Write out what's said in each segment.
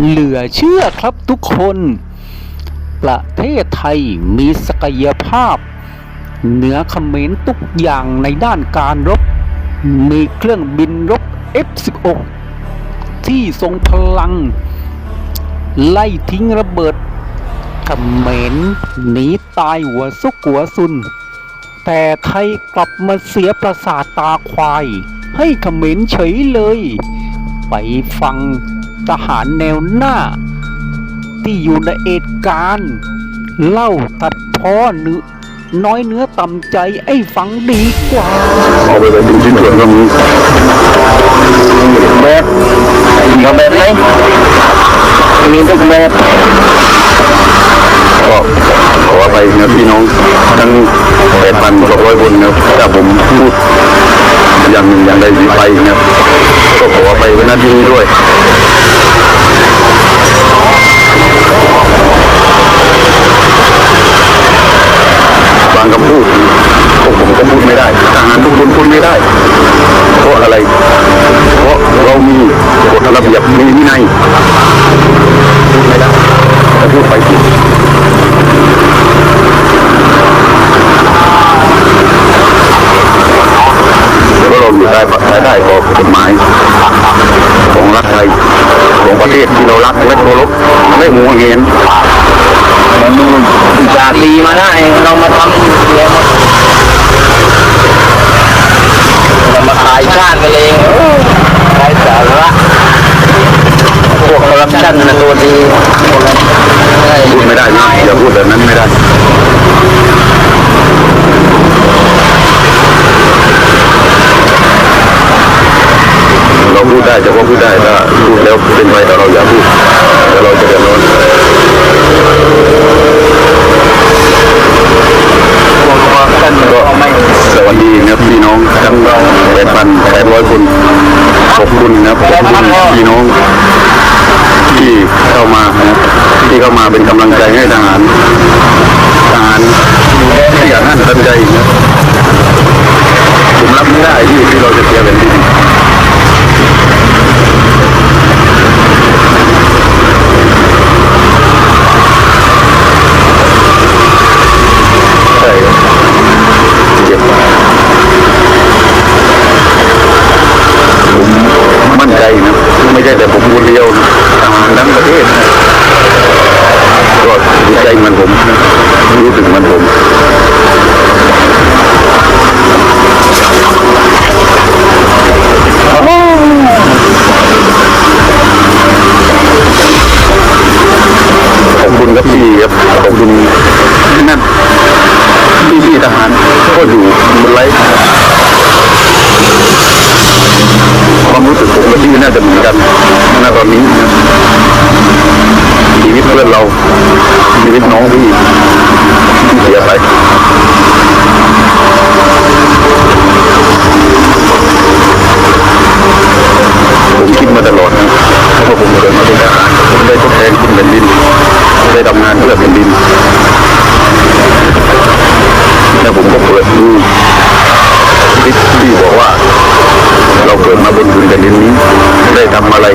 เหลือเชื่อครับทุกคน ประเทศไทยมีศักยภาพ เหนือเขมรทุกอย่างในด้านการรบ มีเครื่องบินรบ F-16 ที่ทรงพลัง ไล่ทิ้งระเบิดเขมรหนีตายหัวซุกหัวซุน แต่ไทยกลับมาเสียประสาทตาควาย ให้เขมรเฉยเลย ไปฟัง ทหารแนวหน้า ที่อยู่ในเหตุการณ์เล่าตัดพ้อเนื้อน้อยเนื้อต่ำใจไอ้ฟังดีกว่าเอาไปเป็นชิ้นส่วนก็มีแบบมีแบบไหมมีทุกแบบก็ขออภัยนะพี่น้องทั้งแปดพันสองร้อยคนนะถ้าผมพูดอย่างหนึ่งอย่างใดไปนะก็ขออภัยไว้หน้าที่นี้ด้วย แล้วเราอยู่ได้ภายใต้ของกฎหมาย ของรัฐไทยของประเทศที่เรารักและเคารพไม่หวงเห็นจากดีมาได้เรามาทำเสียหมดเรามาขายชาติกันเองไร้สาระพวกคอร์รัปชันนะตัวดีพูดไม่ได้นะอย่าพูดแบบนั้นไม่ได้ ได้ถ้าพูดแล้วเป็นไปแต่เราอย่าพูดแต่เราจะเดือดร้อนคอร์รัปชันก็สวัสดีนะครับพี่น้องทั้งแปดพันแปดร้อยคนขอบคุณนะครับขอบคุณพี่น้องที่เข้ามานะที่เข้ามาเป็นกำลังใจให้ทหารทหาร ดียวทหารทั้งประเทศก็ดีใจเหมือนผมรู้สึกเหมือนผมขอบคุณครับพี่ครับขอบคุณนั่นพี่พี่ทหารก็อยู่บนไลฟ์ ความรู้สึกผมกับพี่น่าจะเหมือนกันณตอนนี้นะชีวิตเพื่อนเราชีวิตน้องพี่ที่เสียไปผมคิดมาตลอดนะว่าผมเกิดมาเป็นทหารผมได้ทดแทนคุณแผ่นดินได้ทำงานเพื่อแผ่นดิน ทำอะไร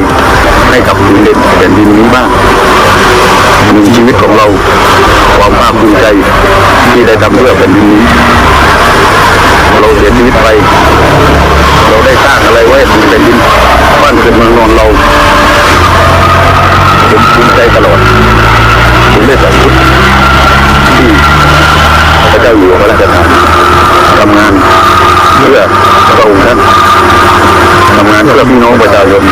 ให้กับพื้นแผ่นดินนี้บ้างหนึ่งชีวิตของเราความภาคภูมิใจที่ได้ทำเพื่อแผ่นดินนี้ เราเสียชีวิตไปเราได้สร้างอะไรไว้บนแผ่นดินบ้านเกิดเมืองนอนเราผมภูมิใจตลอดผมได้ส่ชุดที่พระเจ้าอยู่หัวพระราชทานทำงานเพื่อพระองค์ท่านทำงาน พื่อพี่น้องประชาชน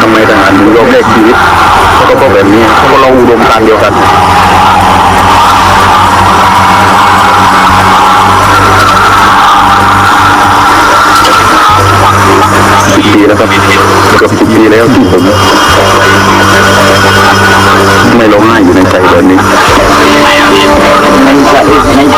ทำไมทหารถึงยอมแลกชีวิตเพราะแบบนี้เพราะเราอุดมการเดียวกันสิบปีแล้วครับเกือบสิบปีแล้วที่ผม ไม่ร้องไห้อยู่ในใจแบบนี้ในใจในใจ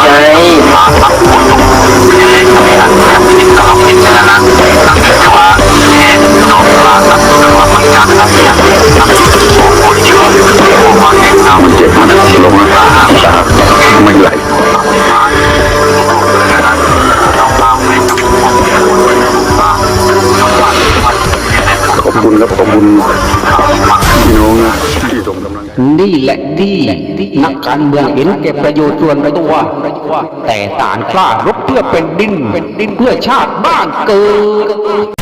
นี่แหละที่นักการเมืองเห็นแก่ประโยชน์ส่วนตัว แต่ต่างกล้ารบเพื่อเป็นดินเพื่อชาติบ้านเกิด